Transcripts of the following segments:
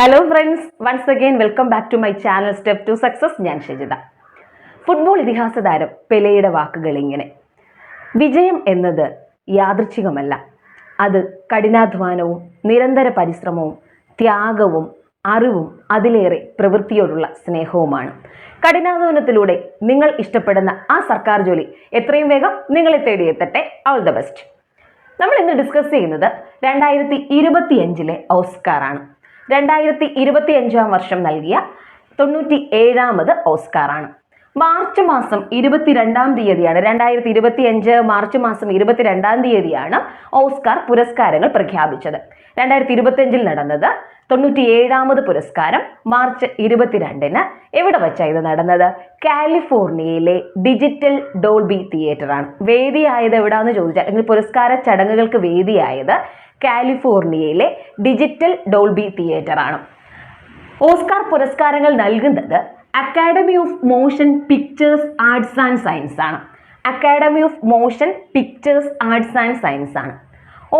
Hello friends once again welcome back to my channel step to success ഞാൻ Shajitha. Football ഇതിഹാസ താരം പെലെയുടെ വാക്കുകൾ ഇങ്ങനെ. വിജയം എന്നത് യാദൃച്ഛികമല്ല. അത് കഠിനാധ്വാനവും നിരന്തര പരിശ്രമവും ത്യാഗവും അറിവും അതിലേറെ പ്രവൃത്തിയോടുള്ള സ്നേഹവുമാണ്. കഠിനാധ്വാനത്തിലൂടെ നിങ്ങൾ ഇഷ്ടപ്പെടുന്ന ആ സർക്കാർ ജോലി എത്രയും വേഗം നിങ്ങളെ തേടിയെത്തട്ടെ ഓൾ ദ ബെസ്റ്റ് നമ്മൾ ഇന്ന് ഡിസ്കസ് ചെയ്യുന്നത് രണ്ടായിരത്തി ഇരുപത്തിയഞ്ചിലെ ഓസ്കാറാണ്. രണ്ടായിരത്തി ഇരുപത്തി അഞ്ചാം വർഷം നൽകിയ തൊണ്ണൂറ്റി ഏഴാമത് ഓസ്കാറാണ്. മാർച്ച് മാസം ഇരുപത്തിരണ്ടാം തീയതിയാണ് രണ്ടായിരത്തി ഇരുപത്തി അഞ്ച് മാർച്ച് മാസം ഇരുപത്തിരണ്ടാം തീയതിയാണ് ഓസ്കാർ പുരസ്കാരങ്ങൾ പ്രഖ്യാപിച്ചത്. രണ്ടായിരത്തി ഇരുപത്തി അഞ്ചിൽ നടന്നത് തൊണ്ണൂറ്റി ഏഴാമത് പുരസ്കാരം മാർച്ച് ഇരുപത്തിരണ്ടിന് എവിടെ വെച്ചാണ് ഇത് നടന്നത്? കാലിഫോർണിയയിലെ ഡിജിറ്റൽ ഡോൾബി തിയേറ്ററാണ്. വേദിയായത് എവിടാന്ന് ചോദിച്ചാൽ അല്ലെങ്കിൽ പുരസ്കാര ചടങ്ങുകൾക്ക് വേദിയായത് കാലിഫോർണിയയിലെ ഡിജിറ്റൽ ഡോൾബി തിയേറ്ററാണ്. ഓസ്കാർ പുരസ്കാരങ്ങൾ നൽകുന്നത് Academy of Motion Pictures Arts and Science ആണ്. Academy of Motion Pictures Arts and Science ആണ്.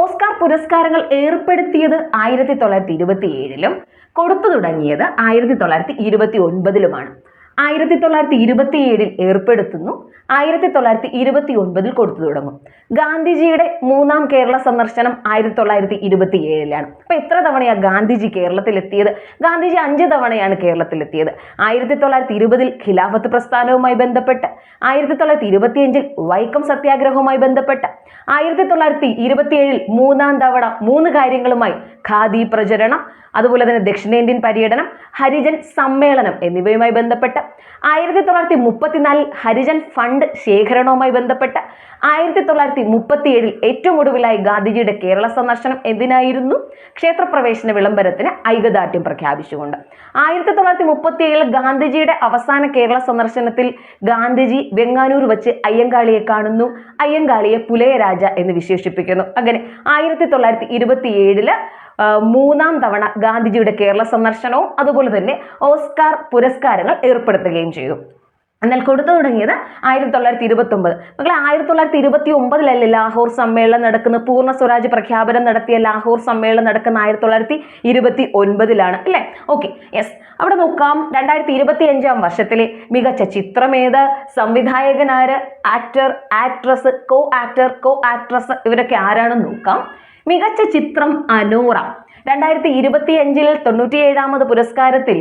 ഓസ്കാർ പുരസ്കാരങ്ങൾ ഏർപ്പെടുത്തിയത് ആയിരത്തി തൊള്ളായിരത്തി ഇരുപത്തി ഏഴിലും കൊടുത്തു തുടങ്ങിയത് ആയിരത്തി തൊള്ളായിരത്തി ഇരുപത്തി ഒൻപതിലുമാണ് ആയിരത്തി തൊള്ളായിരത്തി ഇരുപത്തി ഏഴിൽ ഏർപ്പെടുത്തുന്നു. ആയിരത്തി തൊള്ളായിരത്തി ഇരുപത്തി ഒൻപതിൽ കൊടുത്തു തുടങ്ങും. ഗാന്ധിജിയുടെ മൂന്നാം കേരള സന്ദർശനം ആയിരത്തി തൊള്ളായിരത്തി ഇരുപത്തി ഏഴിലാണ് അപ്പൊ എത്ര തവണയാണ് ഗാന്ധിജി കേരളത്തിലെത്തിയത്? ഗാന്ധിജി അഞ്ച് തവണയാണ് കേരളത്തിലെത്തിയത്. ആയിരത്തി തൊള്ളായിരത്തി ഇരുപതിൽ ഖിലാഫത്ത് പ്രസ്ഥാനവുമായി ബന്ധപ്പെട്ട് ആയിരത്തി തൊള്ളായിരത്തി ഇരുപത്തിയഞ്ചിൽ വൈക്കം സത്യാഗ്രഹവുമായി ബന്ധപ്പെട്ട് ആയിരത്തി തൊള്ളായിരത്തി ഇരുപത്തിയേഴിൽ മൂന്നാം തവണ മൂന്ന് കാര്യങ്ങളുമായി ഖാദി പ്രചരണം അതുപോലെ തന്നെ ദക്ഷിണേന്ത്യൻ പര്യടനം ഹരിജൻ സമ്മേളനം എന്നിവയുമായി ബന്ധപ്പെട്ട് ആയിരത്തി തൊള്ളായിരത്തി മുപ്പത്തിനാലിൽ ഹരിജൻ ഫണ്ട് ശേഖരണവുമായി ബന്ധപ്പെട്ട് ആയിരത്തി തൊള്ളായിരത്തി മുപ്പത്തിയേഴിൽ ഏറ്റവും ഒടുവിലായി ഗാന്ധിജിയുടെ കേരള സന്ദർശനം എന്തിനായിരുന്നു? ക്ഷേത്രപ്രവേശന വിളംബരത്തിന് ഐകദാർഢ്യം പ്രഖ്യാപിച്ചുകൊണ്ട്. ആയിരത്തി തൊള്ളായിരത്തി മുപ്പത്തിയേഴിൽ ഗാന്ധിജിയുടെ അവസാന കേരള സന്ദർശനത്തിൽ ഗാന്ധിജി വെങ്ങാനൂർ വെച്ച് അയ്യങ്കാളിയെ കാണുന്നു. അയ്യങ്കാളിയെ പുലയരാജ എന്ന് വിശേഷിപ്പിക്കുന്നു. അങ്ങനെ ആയിരത്തി തൊള്ളായിരത്തി ഇരുപത്തിയേഴിൽ മൂന്നാം തവണ ഗാന്ധിജിയുടെ കേരള സന്ദർശനവും അതുപോലെ തന്നെ ഓസ്കാർ പുരസ്കാരങ്ങൾ ഏർപ്പെടുത്തുകയും ചെയ്തു. എന്നാൽ കൊടുത്തു തുടങ്ങിയത് ആയിരത്തി തൊള്ളായിരത്തി ഇരുപത്തി ഒമ്പത് മക്കളെ ആയിരത്തി തൊള്ളായിരത്തി ഇരുപത്തി ഒമ്പതിലല്ലേ ലാഹോർ സമ്മേളനം നടക്കുന്ന പൂർണ സ്വരാജ് പ്രഖ്യാപനം നടത്തിയ ലാഹോർ സമ്മേളനം നടക്കുന്ന ആയിരത്തി തൊള്ളായിരത്തി ഇരുപത്തി ഒൻപതിലാണ് അല്ലേ? ഓക്കെ യെസ് അവിടെ നോക്കാം. രണ്ടായിരത്തി ഇരുപത്തി അഞ്ചാം വർഷത്തിലെ മികച്ച ചിത്രമേത് സംവിധായകനാര് actor actress co actor co actress ഇവരൊക്കെ ആരാണെന്ന് നോക്കാം. മികച്ച ചിത്രം അനോറ. രണ്ടായിരത്തി ഇരുപത്തി അഞ്ചിൽ തൊണ്ണൂറ്റിയേഴാമത് പുരസ്കാരത്തിൽ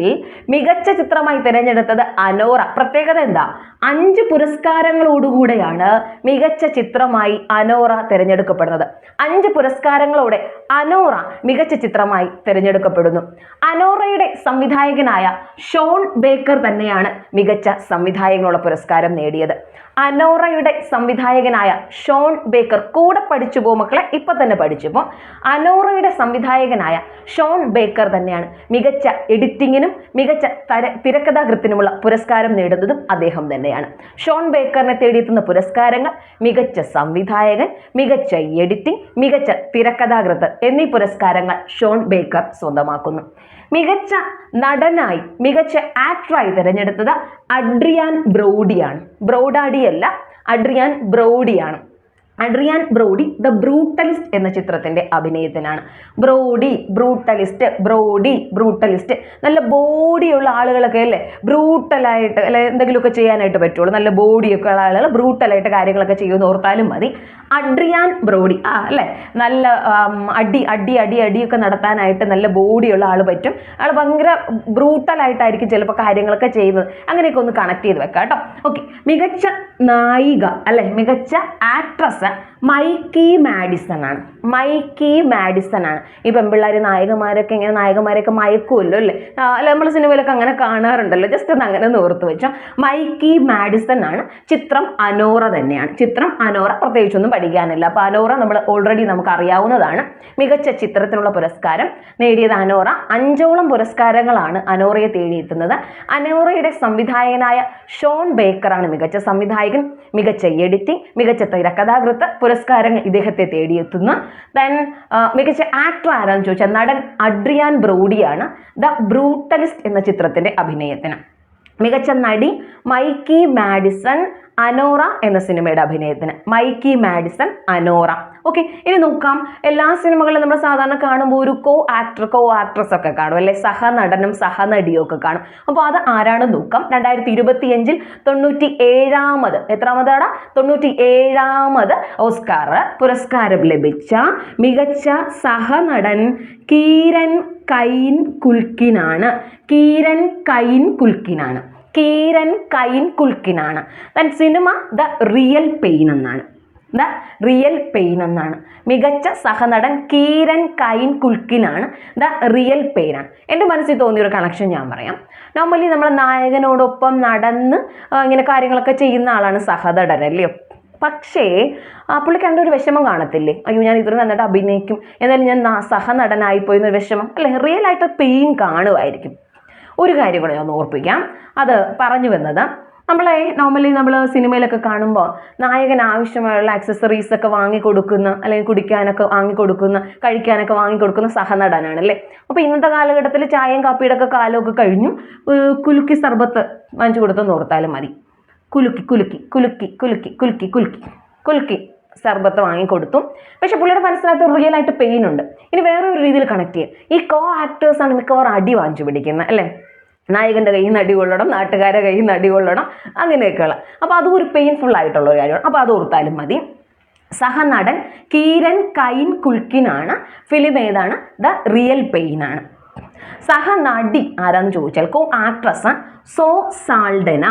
മികച്ച ചിത്രമായി തിരഞ്ഞെടുത്തത് അനോറ. പ്രത്യേകത എന്താ? അഞ്ച് പുരസ്കാരങ്ങളോടുകൂടെയാണ് മികച്ച ചിത്രമായി അനോറ തിരഞ്ഞെടുക്കപ്പെടുന്നത്. അഞ്ച് പുരസ്കാരങ്ങളോടെ അനോറ മികച്ച ചിത്രമായി തിരഞ്ഞെടുക്കപ്പെടുന്നു. അനോറയുടെ സംവിധായകനായ ഷോൺ ബേക്കർ തന്നെയാണ് മികച്ച സംവിധായകനുള്ള പുരസ്കാരം നേടിയത്. അനോറയുടെ സംവിധായകനായ ഷോൺ ബേക്കർ കൂടെ പഠിച്ചു പോ മക്കളെ ഇപ്പൊ തന്നെ പഠിച്ചു പോ. അനോറയുടെ സംവിധായകനായ ഷോൺ ബേക്കർ തന്നെയാണ് മികച്ച എഡിറ്റിങ്ങിനും മികച്ച തര തിരക്കഥാകൃത്തിനുമുള്ള പുരസ്കാരം നേടുന്നതും അദ്ദേഹം തന്നെയാണ്. ഷോൺ ബേക്കറിനെ തേടിയെത്തുന്ന പുരസ്കാരങ്ങൾ മികച്ച സംവിധായകൻ മികച്ച എഡിറ്റിംഗ് മികച്ച തിരക്കഥാകൃത്ത് എന്നീ പുരസ്കാരങ്ങൾ ഷോൺ ബേക്കർ സ്വന്തമാക്കുന്നു. മികച്ച നടനായി മികച്ച ആക്ടറായി തിരഞ്ഞെടുത്തത് അഡ്രിയാൻ ബ്രോഡിയാണ്. ബ്രോഡാഡി അല്ല അഡ്രിയാൻ ബ്രോഡിയാണ്. അഡ്രിയാൻ ബ്രോഡി ദ ബ്രൂട്ടലിസ്റ്റ് എന്ന ചിത്രത്തിന്റെ അഭിനയത്തിനാണ്. Brody brutalist Brody brutalist. നല്ല ബോഡിയുള്ള ആളുകളൊക്കെ അല്ലേ? ബ്രൂട്ടലായിട്ട് അല്ലെ എന്തെങ്കിലുമൊക്കെ ചെയ്യാനായിട്ട് പറ്റുള്ളൂ. നല്ല ബോഡിയൊക്കെ ഉള്ള ആളുകൾ ബ്രൂട്ടലായിട്ട് കാര്യങ്ങളൊക്കെ ചെയ്യുമെന്ന് ഓർത്താലും മതി. Adrien Brody. ആ അല്ലേ? നല്ല അടി അടി അടി അടിയൊക്കെ നടത്താനായിട്ട് നല്ല ബോഡിയുള്ള ആൾ പറ്റും. ആൾ ഭയങ്കര ബ്രൂട്ടലായിട്ടായിരിക്കും ചിലപ്പോൾ കാര്യങ്ങളൊക്കെ ചെയ്യുന്നത്. അങ്ങനെയൊക്കെ ഒന്ന് കണക്ട് ചെയ്ത് വെക്കാം കേട്ടോ. ഓക്കെ മികച്ച നായിക അല്ലെ? മികച്ച ആക്ട്രസ് മൈക്കി മാഡിസൺ ആണ്. മൈക്കി മാഡിസൺ ആണ്. ഈ പെൺപിള്ളേർ നായകന്മാരൊക്കെ ഇങ്ങനെ നായകന്മാരൊക്കെ മയക്കുമല്ലോ അല്ലേ? അല്ല? നമ്മൾ സിനിമയിലൊക്കെ അങ്ങനെ കാണാറുണ്ടല്ലോ. ജസ്റ്റ് ഒന്ന് അങ്ങനെ ഓർത്ത് വെച്ചോ. മൈക്കി മാഡിസൺ ആണ്. ചിത്രം അനോറ തന്നെയാണ്. ചിത്രം അനോറ പ്രത്യേകിച്ചൊന്നും പഠിക്കാനില്ല. അപ്പോൾ അനോറ നമ്മൾ ഓൾറെഡി നമുക്ക് അറിയാവുന്നതാണ് മികച്ച ചിത്രത്തിനുള്ള പുരസ്കാരം നേടിയത് അനോറ അഞ്ചോളം പുരസ്കാരങ്ങളാണ് അനോറയെ തേടിയെത്തുന്നത്. അനോറയുടെ സംവിധായകനായ ഷോൺ ബേക്കറാണ് മികച്ച സംവിധായകൻ. മികച്ച എഡിറ്റിംഗ് മികച്ച തിരക്കഥാകൃത്ത് പുരസ്കാരങ്ങൾ ഇദ്ദേഹത്തെ തേടിയെത്തുന്നു. ദെൻ മികച്ച ആക്ടർ ആരാന്ന് ചോദിച്ചാൽ നടൻ അഡ്രിയാൻ ബ്രോഡിയാണ് ദ ബ്രൂട്ടലിസ്റ്റ് എന്ന ചിത്രത്തിന്റെ അഭിനയത്തിന്. മികച്ച നടി മൈക്കി മാഡിസൺ അനോറ എന്ന സിനിമയുടെ അഭിനയത്തിന്. മൈക്കി മാഡിസൺ അനോറ. ഓക്കെ ഇനി നോക്കാം. എല്ലാ സിനിമകളിലും നമ്മൾ സാധാരണ കാണുമ്പോൾ ഒരു കോ ആക്ടർ കോ ആക്ട്രസ് ഒക്കെ കാണും. അല്ലെ? സഹനടനും സഹനടിയും ഒക്കെ കാണും. അപ്പോൾ അത് ആരാണ് നോക്കാം. രണ്ടായിരത്തി ഇരുപത്തിയഞ്ചിൽ തൊണ്ണൂറ്റി ഏഴാമത് എത്രാമതാണ് തൊണ്ണൂറ്റി ഏഴാമത് ഓസ്കാർ പുരസ്കാരം ലഭിച്ച മികച്ച സഹനടൻ കീരൻ കൈൻ കുൽക്കിനാണ്. കീരൻ കൈൻ കുൽക്കിനാണ്. കീരൻ കൈൻ കുൽക്കിനാണ്. ദൻ സിനിമ ദ റിയൽ പെയിൻ എന്നാണ്. ദ റിയൽ പെയിൻ എന്നാണ്. മികച്ച സഹനടൻ കീരൻ കൈൻ കുൽക്കിനാണ് ദ റിയൽ പെയിനാണ് എന്റെ മനസ്സിൽ തോന്നിയ ഒരു കണക്ഷൻ ഞാൻ പറയാം. നോർമലി നമ്മൾ നായകനോടൊപ്പം നടന്ന് ഇങ്ങനെ കാര്യങ്ങളൊക്കെ ചെയ്യുന്ന ആളാണ് സഹനടൻ അല്ലയോ പക്ഷേ പുള്ളിക്ക് എന്റെ ഒരു വിഷമം കാണത്തില്ലേ? അയ്യോ ഞാൻ ഇത്ര നന്നായിട്ട് അഭിനയിക്കും. എന്നാലും ഞാൻ സഹനടനായി പോയി എന്നൊരു വിഷമം. അല്ലെ? റിയൽ ആയിട്ട് പെയിൻ കാണുമായിരിക്കും. ഒരു കാര്യം കൂടെ ഒന്ന് ഓർപ്പിക്കാം. അത് പറഞ്ഞു വന്നത് നമ്മളെ നോർമലി നമ്മൾ സിനിമയിലൊക്കെ കാണുമ്പോൾ നായകൻ ആവശ്യമായുള്ള ആക്സസറീസ് ഒക്കെ വാങ്ങിക്കൊടുക്കുന്ന അല്ലെങ്കിൽ കുടിക്കാനൊക്കെ വാങ്ങിക്കൊടുക്കുന്ന കഴിക്കാനൊക്കെ വാങ്ങിക്കൊടുക്കുന്ന സഹനടനാണ് അല്ലേ അപ്പോൾ ഇന്നത്തെ കാലഘട്ടത്തിൽ ചായയും കാപ്പിയുടെ ഒക്കെ കാലമൊക്കെ കഴിഞ്ഞു. കുലുക്കി സർബത്ത് വാങ്ങിച്ചു കൊടുത്തെന്ന് ഓർത്താലും മതി. കുലുക്കി കുലുക്കി കുലുക്കി കുലുക്കി കുലുക്കി കുലുക്കി കുലുക്കി സർബത്ത് വാങ്ങിക്കൊടുത്തു. പക്ഷെ പുള്ളിയുടെ മനസ്സിനകത്ത് റിയൽ ആയിട്ട് പെയിൻ ഉണ്ട്. ഇനി വേറെ ഒരു രീതിയിൽ കണക്ട് ചെയ്യാം. ഈ കോ ആക്ടേഴ്സാണ് മിക്കവാറും അടി വാങ്ങിച്ചു പിടിക്കുന്നത് അല്ലേ? നായകന്റെ കയ്യിൽ നിന്ന് അടികൊള്ളണം നാട്ടുകാരെ കയ്യിൽ നിന്ന് അടികൊള്ളണം അങ്ങനെയൊക്കെയുള്ള. അപ്പോൾ അതും ഒരു പെയിൻഫുൾ ആയിട്ടുള്ള ഒരു കാര്യമാണ്. അപ്പോൾ അത് ഓർത്താലും മതി. സഹനടൻ കീരൻ കൈൻ കുൽക്കിനാണ്. ഫിലിം ഏതാണ്? ദ റിയൽ പെയിൻ ആണ്. സഹനടി ആരാന്ന് ചോദിച്ചാൽ co actress Zoe Saldana.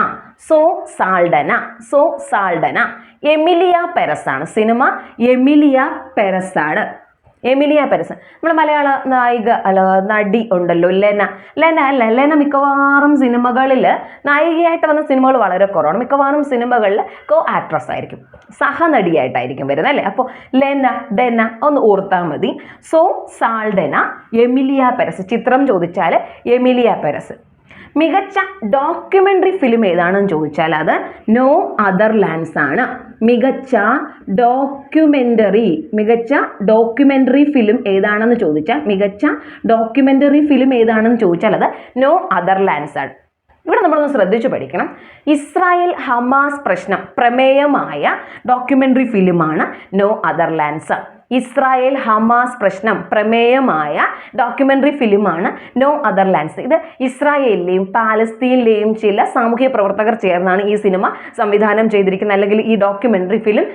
Zoe Saldana. Zoe Saldana. Emilia Perez ആണ്. സിനിമ എമിലിയ പെരസ് ആണ്. Emilia Perez. നമ്മുടെ മലയാള നായിക അല്ല നടി ഉണ്ടല്ലോ ലെന. ലെന അല്ല ലെന മിക്കവാറും സിനിമകളിൽ നായികയായിട്ട് വന്ന സിനിമകൾ വളരെ കുറവാണ്. മിക്കവാറും സിനിമകളിൽ കോ ആക്ട്രസ് ആയിരിക്കും. സഹനടിയായിട്ടായിരിക്കും വരുന്നത് അല്ലേ? അപ്പോൾ ലെന ഡെന ഒന്ന് ഓർത്താൽ മതി. Zoe Saldana Emilia Perez. ചിത്രം ചോദിച്ചാൽ എമിലിയ പെരസ്. മികച്ച ഡോക്യുമെന്ററി ഫിലിം ഏതാണെന്ന് ചോദിച്ചാൽ അത് നോ അതർ ലാൻഡ്സ് ആണ്. മികച്ച ഡോക്യുമെന്ററി മികച്ച ഡോക്യുമെന്ററി ഫിലിം ഏതാണെന്ന് ചോദിച്ചാൽ മികച്ച ഡോക്യുമെന്ററി ഫിലിം ഏതാണെന്ന് ചോദിച്ചാൽ അത് നോ അതർ ലാൻഡ്സ് ആണ്. ഇവിടെ നമ്മളൊന്ന് ശ്രദ്ധിച്ചു പഠിക്കണം. ഇസ്രായേൽ ഹമാസ് പ്രശ്നം പ്രമേയമായ ഡോക്യുമെന്ററി ഫിലിമാണ് No Other Lands Israel Hamas പ്രശ്നം പ്രമേയമായ ഡോക്യുമെന്ററി ഫിലിമാണ് നോ അതർ ലാൻഡ്സ്. ഇത് ഇസ്രായേലിലെയും പാലസ്തീനിലെയും ചില സാമൂഹ്യ പ്രവർത്തകർ ചേർന്നാണ് ഈ സിനിമ സംവിധാനം ചെയ്തിരിക്കുന്നത്. അല്ലെങ്കിൽ ഈ ഡോക്യുമെന്ററി ഫിലിം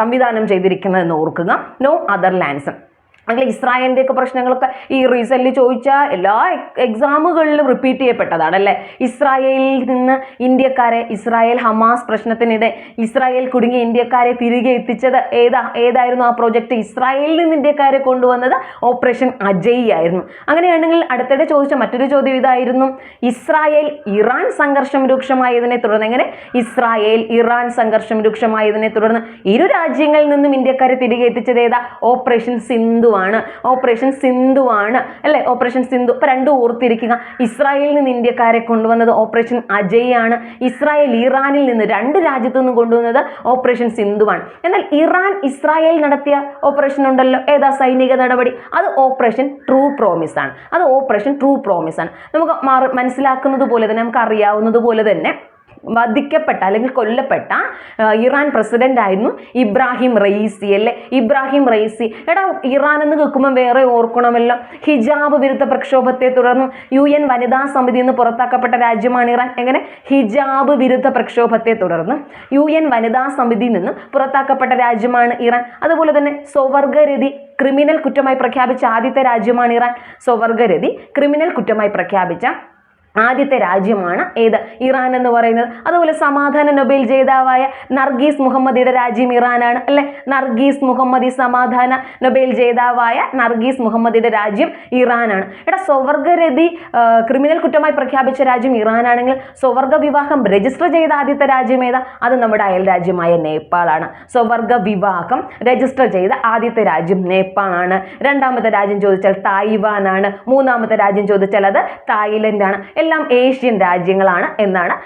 സംവിധാനം ചെയ്തിരിക്കുന്നതെന്ന് ഓർക്കുക. No Other Lands. അല്ലെങ്കിൽ ഇസ്രായേലിന്റെ ഒക്കെ പ്രശ്നങ്ങളൊക്കെ ഈ റീസെന്റ് ചോദിച്ച എല്ലാ എക്സാമുകളിലും റിപ്പീറ്റ് ചെയ്യപ്പെട്ടതാണ് അല്ലേ ഇസ്രായേലിൽ നിന്ന് ഇന്ത്യക്കാരെ ഇസ്രായേൽ ഹമാസ് പ്രശ്നത്തിനിടെ ഇസ്രായേൽ കുടുങ്ങിയ ഇന്ത്യക്കാരെ തിരികെ എത്തിച്ചത് ഏതാ? ഏതായിരുന്നു ആ പ്രോജക്റ്റ് ഇസ്രായേലിൽ നിന്ന് ഇന്ത്യക്കാരെ കൊണ്ടുവന്നത് ഓപ്പറേഷൻ അജയ് ആയിരുന്നു. അങ്ങനെയാണെങ്കിൽ അടുത്തിടെ ചോദിച്ച മറ്റൊരു ചോദ്യം ഇതായിരുന്നു. ഇസ്രായേൽ ഇറാൻ സംഘർഷം രൂക്ഷമായതിനെ തുടർന്ന് എങ്ങനെ? ഇസ്രായേൽ ഇറാൻ സംഘർഷം രൂക്ഷമായതിനെ തുടർന്ന് ഇരു രാജ്യങ്ങളിൽ നിന്നും ഇന്ത്യക്കാരെ തിരികെ എത്തിച്ചത് ഏതാ? ഓപ്പറേഷൻ സിന്ധു ആണ് ഓപ്പറേഷൻ സിന്ധുവാണ്. അല്ലേ? ഓപ്പറേഷൻ സിന്ധു. ഇപ്പൊ രണ്ടും ഓർത്തിരിക്കുക. ഇസ്രായേലിൽ നിന്ന് ഇന്ത്യക്കാരെ കൊണ്ടുവന്നത് ഓപ്പറേഷൻ അജയ് ആണ് ഇസ്രായേൽ ഇറാനിൽ നിന്ന് രണ്ട് രാജ്യത്തു നിന്നും കൊണ്ടുവന്നത് ഓപ്പറേഷൻ സിന്ധുവാണ്. എന്നാൽ ഇറാൻ ഇസ്രായേൽ നടത്തിയ ഓപ്പറേഷൻ ഉണ്ടല്ലോ. ഏതാ സൈനിക നടപടി? അത് ഓപ്പറേഷൻ ട്രൂ പ്രോമിസ് ആണ്. അത് ഓപ്പറേഷൻ ട്രൂ പ്രോമിസ് ആണ്. നമുക്ക് മനസ്സിലാക്കുന്നത് പോലെ തന്നെ നമുക്ക് അറിയാവുന്നത് പോലെ തന്നെ വധിക്കപ്പെട്ട അല്ലെങ്കിൽ കൊല്ലപ്പെട്ട ഇറാൻ പ്രസിഡന്റ് ആയിരുന്നു ഇബ്രാഹിം റയീസി അല്ലേ? ഇബ്രാഹിം റയീസി. എടാ ഇറാൻ എന്ന് കേൾക്കുമ്പോൾ വേറെ ഓർക്കണമല്ലോ. ഹിജാബ് വിരുദ്ധ പ്രക്ഷോഭത്തെ തുടർന്ന് യു എൻ വനിതാ സമിതി നിന്ന് പുറത്താക്കപ്പെട്ട രാജ്യമാണ് ഇറാൻ. എങ്ങനെ? ഹിജാബ് വിരുദ്ധ പ്രക്ഷോഭത്തെ തുടർന്ന് യു എൻ വനിതാ സമിതിയിൽ നിന്ന് പുറത്താക്കപ്പെട്ട രാജ്യമാണ് ഇറാൻ. അതുപോലെ തന്നെ സ്വവർഗരതി ക്രിമിനൽ കുറ്റമായി പ്രഖ്യാപിച്ച ആദ്യത്തെ രാജ്യമാണ് ഇറാൻ. സ്വവർഗരതി ക്രിമിനൽ കുറ്റമായി പ്രഖ്യാപിച്ച ആദ്യത്തെ രാജ്യമാണ് ഏത്? ഇറാൻ എന്ന് പറയുന്നത്. അതുപോലെ സമാധാന നൊബേൽ ജേതാവായ നർഗീസ് മുഹമ്മദിയുടെ രാജ്യം ഇറാനാണ് അല്ലെ? നർഗീസ് മുഹമ്മദി സമാധാന നൊബേൽ ജേതാവായ നർഗീസ് മുഹമ്മദിയുടെ രാജ്യം ഇറാനാണ്. എടാ സ്വവർഗരതി ക്രിമിനൽ കുറ്റമായി പ്രഖ്യാപിച്ച രാജ്യം ഇറാനാണെങ്കിൽ സ്വവർഗ വിവാഹം രജിസ്റ്റർ ചെയ്ത ആദ്യത്തെ രാജ്യം ഏതാ? അത് നമ്മുടെ അയൽ രാജ്യമായ നേപ്പാളാണ്. സ്വവർഗ വിവാഹം രജിസ്റ്റർ ചെയ്ത ആദ്യത്തെ രാജ്യം നേപ്പാളാണ്. രണ്ടാമത്തെ രാജ്യം ചോദിച്ചാൽ തായ്വാനാണ്. മൂന്നാമത്തെ രാജ്യം ചോദിച്ചാൽ അത് തായ്ലൻഡാണ്. എല്ലാം ഏഷ്യൻ രാജ്യങ്ങളാണ് എന്നാണ്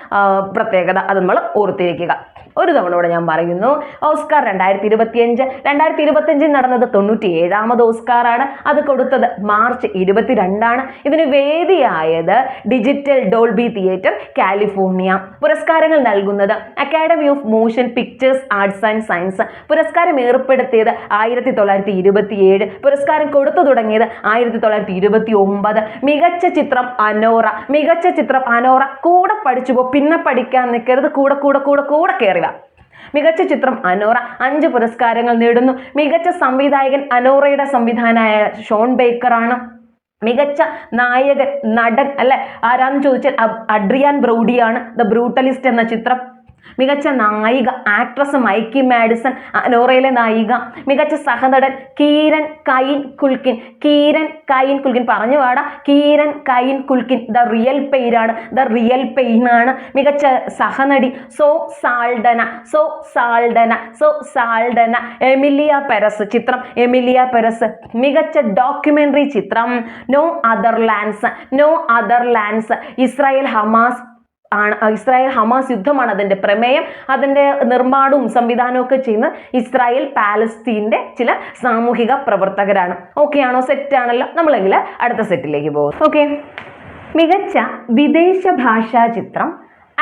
പ്രത്യേകത അത് നമ്മൾ ഓർത്തിരിക്കുക. ഒരു തവണ ഇവിടെ ഞാൻ പറയുന്നു ഓസ്കാർ രണ്ടായിരത്തി ഇരുപത്തിയഞ്ച് രണ്ടായിരത്തി ഇരുപത്തിയഞ്ചിൽ നടന്നത് തൊണ്ണൂറ്റി ഏഴാമത് ഓസ്കാറാണ്. അത് കൊടുത്തത് മാർച്ച് ഇരുപത്തിരണ്ടാണ്. ഇതിന് വേദിയായത് ഡിജിറ്റൽ ഡോൾബി തിയേറ്റർ കാലിഫോർണിയ. പുരസ്കാരങ്ങൾ നൽകുന്നത് Academy of Motion Pictures Arts and Science. പുരസ്കാരം ഏർപ്പെടുത്തിയത് ആയിരത്തി തൊള്ളായിരത്തി ഇരുപത്തിയേഴ് പുരസ്കാരം കൊടുത്തു തുടങ്ങിയത് ആയിരത്തി തൊള്ളായിരത്തി ഇരുപത്തി ഒമ്പത് മികച്ച ചിത്രം അനോറ. മികച്ച ചിത്രം അനോറ കൂടെ പഠിച്ചുപോ പിന്നെ പഠിക്കാൻ നിൽക്കരുത് കൂടെ കൂടെ കൂടെ കൂടെ കയറുക മികച്ച ചിത്രം അനോറ അഞ്ച് പുരസ്കാരങ്ങൾ നേടുന്നു. മികച്ച സംവിധായകൻ അനോറയുടെ സംവിധാനായ ഷോൺ ബേക്കറാണ്. മികച്ച നായകൻ നടൻ അല്ലെ? ആരാന്ന് ചോദിച്ചാൽ അഡ്രിയാൻ ബ്രൗഡിയാണ് ദ ബ്രൂട്ടലിസ്റ്റ് എന്ന ചിത്രം. മികച്ച നായിക ആക്ട്രസ് മൈക്കി മാഡിസൺ നോറയിലെ നായിക മികച്ച സഹനടൻ കീരൻ കൈൻ കുൽക്കിൻ കീരൻ കൈൻ കുൽക്കിൻ. പറഞ്ഞു പാടാ Kieran Kine Culkin. The real പെയിനാണ് ദ റിയൽ പെയിനാണ്. മികച്ച സഹനടി Zoe Saldana Zoe Saldana Zoe Saldana Emilia Perez ചിത്രം എമിലിയ പെരസ്. മികച്ച ഡോക്യുമെന്ററി ചിത്രം. No Other Lands No Other Lands Israel Hamas ആണ്. ഇസ്രായേൽ ഹമാസ് യുദ്ധമാണ് അതിന്റെ പ്രമേയം അതിന്റെ നിർമ്മാണവും സംവിധാനവും ഒക്കെ ചെയ്യുന്ന ഇസ്രായേൽ പാലസ്തീന്റെ ചില സാമൂഹിക പ്രവർത്തകരാണ്. ഓക്കെ ആണോ? സെറ്റ് ആണല്ലോ. നമ്മളെങ്കിൽ അടുത്ത സെറ്റിലേക്ക് പോകും. ഓക്കെ മികച്ച വിദേശ ഭാഷാ ചിത്രം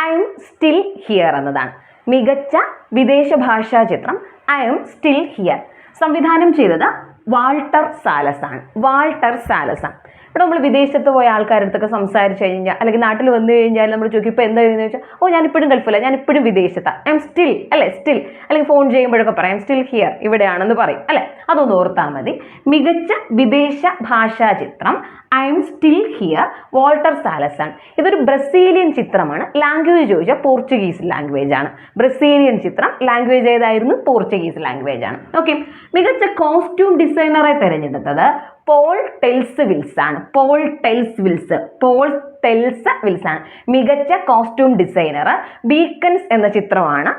ഐ എം സ്റ്റിൽ ഹിയർ എന്നതാണ്. മികച്ച വിദേശ ഭാഷാ ചിത്രം ഐ എം സ്റ്റിൽ ഹിയർ സംവിധാനം ചെയ്തത് വാൾട്ടർ സാലസാണ്. വാൾട്ടർ സാലസാണ്. ഇവിടെ നമ്മൾ വിദേശത്ത് പോയ ആൾക്കാരുടെ അടുത്തൊക്കെ സംസാരിച്ച് കഴിഞ്ഞാൽ അല്ലെങ്കിൽ നാട്ടിൽ വന്നു കഴിഞ്ഞാൽ നമ്മൾ ചോദിക്കും ഇപ്പോൾ എന്താ ചെയ്യുന്നത് വെച്ചാൽ ഓ ഞാൻ ഇപ്പോഴും ഗൾഫില്ല ഞാൻ ഇപ്പോഴും വിദേശത്താണ് ഐ എം സ്റ്റിൽ അല്ലേ സ്റ്റിൽ അല്ലെങ്കിൽ ഫോൺ ചെയ്യുമ്പോഴൊക്കെ പറയാം സ്റ്റിൽ ഹിയർ ഇവിടെയാണെന്ന് പറയും അല്ലേ? അതൊന്ന് ഓർത്താൽ മതി. മികച്ച വിദേശ ഭാഷാ ചിത്രം I am still here Walter Salles. ഇതൊരു ബ്രസീലിയൻ ചിത്രമാണ് ലാംഗ്വേജ് ചോദിച്ചാൽ പോർച്ചുഗീസ് ലാംഗ്വേജ് ആണ്. ബ്രസീലിയൻ ചിത്രം ലാംഗ്വേജ് ഏതായിരുന്നു? പോർച്ചുഗീസ് ലാംഗ്വേജ് ആണ്. ഓക്കെ മികച്ച കോസ്റ്റ്യൂം ഡിസൈനറെ തിരഞ്ഞെടുത്തത് പോൾ ടെൽസ് വിൽസ് ആണ്. Paul Tazewell Paul Tazewell ആണ്. മികച്ച കോസ്റ്റ്യൂം ഡിസൈനർ ബീക്കൻസ് എന്ന ചിത്രമാണ്.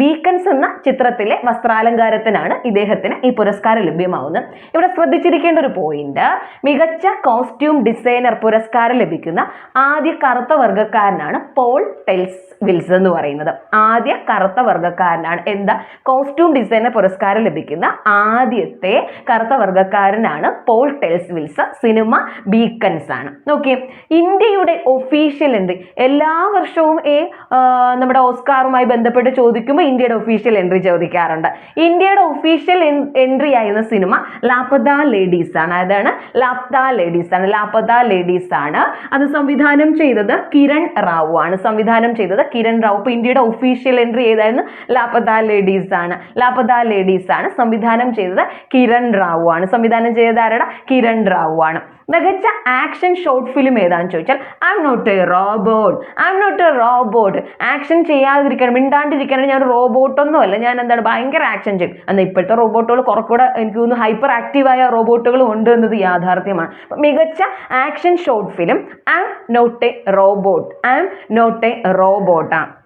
ബീക്കൻസ് എന്ന ചിത്രത്തിലെ വസ്ത്രാലങ്കാരത്തിനാണ് ഇദ്ദേഹത്തിന് ഈ പുരസ്കാരം ലഭ്യമാവുന്നത്. ഇവിടെ ശ്രദ്ധിച്ചിരിക്കേണ്ട ഒരു പോയിന്റ് മികച്ച കോസ്റ്റ്യൂം ഡിസൈനർ പുരസ്കാരം ലഭിക്കുന്ന ആദ്യ കറുത്ത വർഗക്കാരനാണ് പോൾ ടെൽസ് വിൽസ് എന്ന് പറയുന്നത്. ആദ്യ കറുത്ത വർഗക്കാരനാണ്. എന്താ? കോസ്റ്റ്യൂം ഡിസൈനർ പുരസ്കാരം ലഭിക്കുന്ന ആദ്യത്തെ കറുത്ത വർഗക്കാരനാണ് പോൾ ടെൽസ് വിൽസ സിനിമ ബീക്കൻസ് ആണ്. ഓക്കെ ഇന്ത്യയുടെ ഒഫീഷ്യൽ എൻട്രി എല്ലാ വർഷവും ഈ നമ്മുടെ ഓസ്കാറുമായി ബന്ധപ്പെട്ട് ചോദിക്കുമ്പോൾ ഇന്ത്യയുടെ ഒഫീഷ്യൽ എൻട്രി ചോദിക്കാറുണ്ട്. ഇന്ത്യയുടെ ഒഫീഷ്യൽ എൻട്രി ആയിരുന്ന സിനിമ ലാപ്പത ലേഡീസ് ആണ്. അതാണ് ലാപ്ത ലേഡീസ് ആണ്. ലാപ്പത ലേഡീസ് ആണ്. അത് സംവിധാനം ചെയ്തത് കിരൺ റാവു ആണ്. സംവിധാനം ചെയ്തത് കിരൺ റാവു. ഇപ്പൊ ഇന്ത്യയുടെ ഒഫീഷ്യൽ എൻട്രി ഏതായിരുന്നു? ലാപ്പത ലേഡീസ് ആണ്. ലാപ്പത ലേഡീസ് ആണ് സംവിധാനം ചെയ്തത് കിരൺ റാവു ആണ്. സംവിധാനം ചെയ്തത് ആരുടെ? കിരൺ റാവു ആണ്. മികച്ച ആക്ഷൻ ഷോർട്ട് ഫിലിം ഏതാണെന്ന് ചോദിച്ചാൽ I am not a robot I am not a robot action ചെയ്യാതിരിക്കണം മിണ്ടാണ്ടിരിക്കണം. ഞാൻ റോബോട്ടൊന്നും അല്ല. ഞാൻ എന്താണ് ഭയങ്കര ആക്ഷൻ ചെയ്യും. എന്നാൽ ഇപ്പോഴത്തെ റോബോട്ടുകൾ കുറച്ചുകൂടെ എനിക്ക് തോന്നുന്നു ഹൈപ്പർ ആക്റ്റീവായ റോബോട്ടുകളും ഉണ്ട് എന്നത് യാഥാർത്ഥ്യമാണ്. മികച്ച action short film I am not a robot I am not a റോബോട്ടാണ്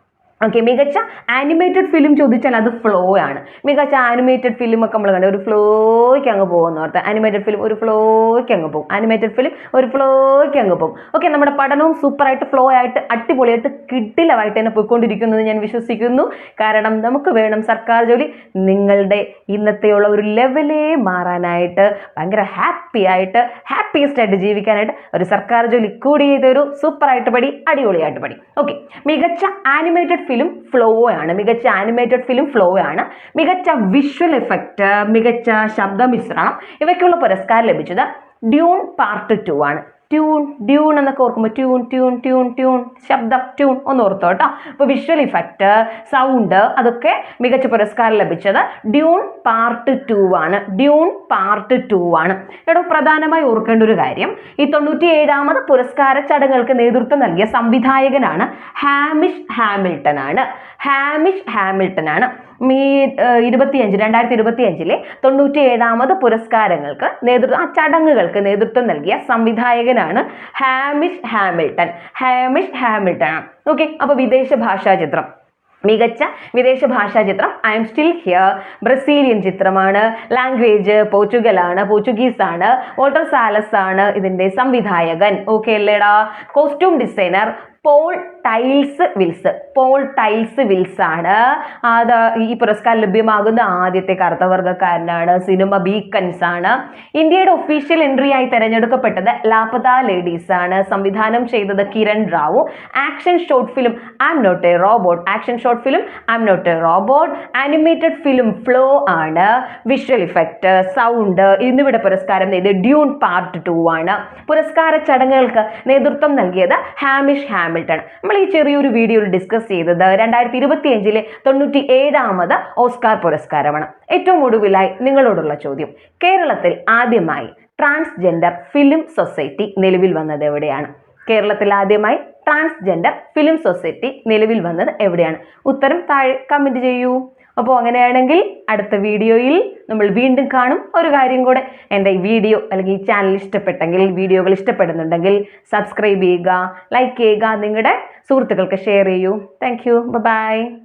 okay മികച്ച ആനിമേറ്റഡ് ഫിലിം ചോദിച്ചാൽ അത് ഫ്ലോ ആണ്. മികച്ച ആനിമേറ്റഡ് ഫിലിം ഒക്കെ നമ്മൾ കണ്ടു. ഒരു ഫ്ലോയ്ക്ക് അങ്ങ് പോകുന്ന ഓർത്ത്. ആനിമേറ്റഡ് ഫിലിം ഒരു ഫ്ലോയ്ക്ക് അങ്ങ് പോകും. ആനിമേറ്റഡ് ഫിലിം ഒരു ഫ്ലോയ്ക്ക് അങ്ങ് പോകും. ഓക്കെ നമ്മുടെ പഠനവും സൂപ്പറായിട്ട് ഫ്ലോ ആയിട്ട് അടിപൊളിയായിട്ട് കിട്ടിലവായിട്ട് തന്നെ പോയിക്കൊണ്ടിരിക്കുന്നത് ഞാൻ വിശ്വസിക്കുന്നു. കാരണം നമുക്ക് വേണം സർക്കാർ ജോലി. നിങ്ങളുടെ ഇന്നത്തെയുള്ള ഒരു ലെവലേ മാറാനായിട്ട് ഭയങ്കര ഹാപ്പി ആയിട്ട് ഹാപ്പിയസ്റ്റ് ആയിട്ട് ജീവിക്കാനായിട്ട് ഒരു സർക്കാർ ജോലി കൂടി ചെയ്തൊരു സൂപ്പറായിട്ട് പടി അടിപൊളിയായിട്ട് പടി. ഓക്കെ മികച്ച ആനിമേറ്റഡ് ഫിലിം ഫ്ലോ ആണ്. മികച്ച ആനിമേറ്റഡ് ഫിലിം ഫ്ലോ ആണ്. മികച്ച വിഷ്വൽ എഫക്റ്റ് മികച്ച ശബ്ദമിശ്രണം ഇവയ്ക്കുള്ള പുരസ്കാരം ലഭിച്ചത് ഡ്യൂൺ പാർട്ട് ടു ആണ്. ട്യൂൺ ഡ്യൂൺ എന്നൊക്കെ ഓർക്കുമ്പോൾ ട്യൂൺ ട്യൂൺ ട്യൂൺ ട്യൂൺ ശബ്ദം ട്യൂൺ ഒന്ന് ഓർത്തോ കേട്ടോ. അപ്പോൾ വിഷ്വൽ ഇഫക്റ്റ് സൗണ്ട് അതൊക്കെ മികച്ച പുരസ്കാരം ലഭിച്ചത് ഡ്യൂൺ പാർട്ട് ടു ആണ്. ഡ്യൂൺ പാർട്ട് ടു ആണ്. എടോ പ്രധാനമായി ഓർക്കേണ്ട ഒരു കാര്യം ഈ തൊണ്ണൂറ്റി ഏഴാമത് പുരസ്കാര ചടങ്ങുകൾക്ക് നേതൃത്വം നൽകിയ സംവിധായകനാണ് ഹാമിഷ് ഹാമിൽട്ടൺ ആണ് ഹാമിഷ് ഹാമിൽട്ടൺ ആണ് മീ ഇരുപത്തിയഞ്ച് രണ്ടായിരത്തി ഇരുപത്തി അഞ്ചിലെ തൊണ്ണൂറ്റി ഏഴാമത് പുരസ്കാരങ്ങൾക്ക് നേതൃത്വം ആ ചടങ്ങുകൾക്ക് നേതൃത്വം നൽകിയ സംവിധായകനാണ് Hamish Hamilton. Hamish Hamilton. Okay അപ്പോൾ വിദേശ ഭാഷാ ചിത്രം. മികച്ച വിദേശ ഭാഷാ ചിത്രം I am still here. Brazilian ചിത്രമാണ്. ലാംഗ്വേജ് പോർച്ചുഗലാണ് പോർച്ചുഗീസ് ആണ് വോട്ടർ സാലസ് ആണ് ഇതിന്റെ സംവിധായകൻ. ഓക്കെ അല്ലേടാ? Costume designer Paul Tazewell Paul Tazewell ആണ്. അത് ഈ പുരസ്കാരം ലഭ്യമാകുന്ന ആദ്യത്തെ കറുത്തവർഗക്കാരനാണ് സിനിമ ബീക്കൻസ് ആണ്. ഇന്ത്യയുടെ ഒഫീഷ്യൽ എൻട്രി ആയി തെരഞ്ഞെടുക്കപ്പെട്ടത് ലാപത ലേഡീസ് ആണ്. സംവിധാനം ചെയ്തത് Kiran Rao. Action short film am not a robot action short film am not a robot animated film Flow ആണ്. വിഷ്വൽ ഇഫക്റ്റ് സൗണ്ട് എന്നിവിടെ പുരസ്കാരം നേടിയത് ഡ്യൂൺ പാർട്ട് ടു ആണ്. പുരസ്കാര ചടങ്ങുകൾക്ക് നേതൃത്വം നൽകിയത് ഹാമിഷ് ഹാമിൽട്ടൺ നമ്മൾ ഈ ചെറിയൊരു വീഡിയോയിൽ ഡിസ്കസ് ചെയ്തത് രണ്ടായിരത്തി ഇരുപത്തി അഞ്ചിലെ തൊണ്ണൂറ്റി ഏഴാമത് ഓസ്കാർ പുരസ്കാരമാണ്. ഏറ്റവും ഒടുവിലായി നിങ്ങളോടുള്ള ചോദ്യം. കേരളത്തിൽ ആദ്യമായി ട്രാൻസ്ജെൻഡർ ഫിലിം സൊസൈറ്റി നിലവിൽ വന്നത് എവിടെയാണ്? കേരളത്തിൽ ആദ്യമായി ട്രാൻസ്ജെൻഡർ ഫിലിം സൊസൈറ്റി നിലവിൽ വന്നത് എവിടെയാണ്? ഉത്തരം താഴെ കമന്റ് ചെയ്യൂ. അപ്പോൾ അങ്ങനെയാണെങ്കിൽ അടുത്ത വീഡിയോയിൽ നമ്മൾ വീണ്ടും കാണും. ഒരു കാര്യം കൂടെ എന്റെ ഈ വീഡിയോ അല്ലെങ്കിൽ ഈ ചാനൽ ഇഷ്ടപ്പെട്ടെങ്കിൽ വീഡിയോകൾ ഇഷ്ടപ്പെടുന്നുണ്ടെങ്കിൽ സബ്സ്ക്രൈബ് ചെയ്യുക ലൈക്ക് ചെയ്യുക നിങ്ങളുടെ സുഹൃത്തുക്കൾക്ക് ഷെയർ ചെയ്യൂ. Thank you by